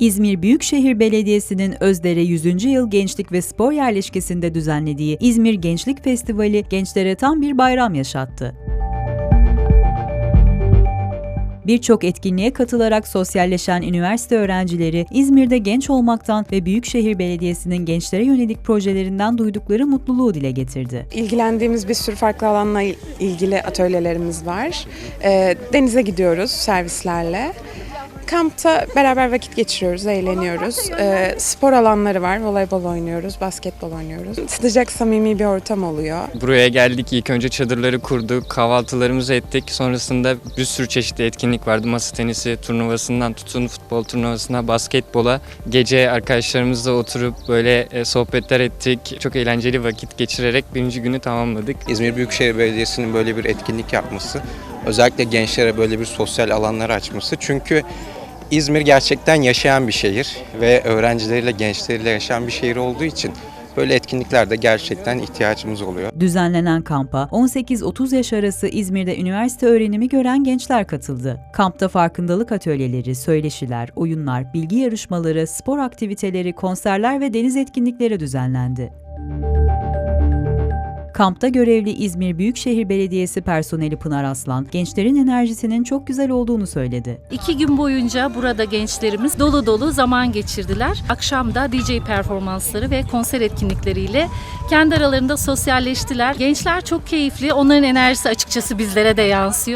İzmir Büyükşehir Belediyesi'nin Özdere 100. Yıl Gençlik ve Spor Yerleşkesi'nde düzenlediği İzmir Gençlik Festivali gençlere tam bir bayram yaşattı. Birçok etkinliğe katılarak sosyalleşen üniversite öğrencileri İzmir'de genç olmaktan ve Büyükşehir Belediyesi'nin gençlere yönelik projelerinden duydukları mutluluğu dile getirdi. İlgilendiğimiz bir sürü farklı alanla il- ilgili atölyelerimiz var. Ee, denize gidiyoruz servislerle. Kampta beraber vakit geçiriyoruz, eğleniyoruz. Ee, spor alanları var, voleybol oynuyoruz, basketbol oynuyoruz. Sıcak, samimi bir ortam oluyor. Buraya geldik ilk önce çadırları kurduk, kahvaltılarımızı ettik. Sonrasında bir sürü çeşitli etkinlik vardı. Masa tenisi turnuvasından tutun futbol turnuvasına, basketbola. Gece arkadaşlarımızla oturup böyle e, sohbetler ettik. Çok eğlenceli vakit geçirerek birinci günü tamamladık. İzmir Büyükşehir Belediyesi'nin böyle bir etkinlik yapması, özellikle gençlere böyle bir sosyal alanlar açması. Çünkü İzmir gerçekten yaşayan bir şehir ve öğrencileriyle, gençleriyle yaşayan bir şehir olduğu için böyle etkinliklerde gerçekten ihtiyacımız oluyor. Düzenlenen kampa 18-30 yaş arası İzmir'de üniversite öğrenimi gören gençler katıldı. Kampta farkındalık atölyeleri, söyleşiler, oyunlar, bilgi yarışmaları, spor aktiviteleri, konserler ve deniz etkinlikleri düzenlendi. Kampta görevli İzmir Büyükşehir Belediyesi personeli Pınar Aslan, gençlerin enerjisinin çok güzel olduğunu söyledi. İki gün boyunca burada gençlerimiz dolu dolu zaman geçirdiler. Akşam da DJ performansları ve konser etkinlikleriyle kendi aralarında sosyalleştiler. Gençler çok keyifli, onların enerjisi açıkçası bizlere de yansıyor.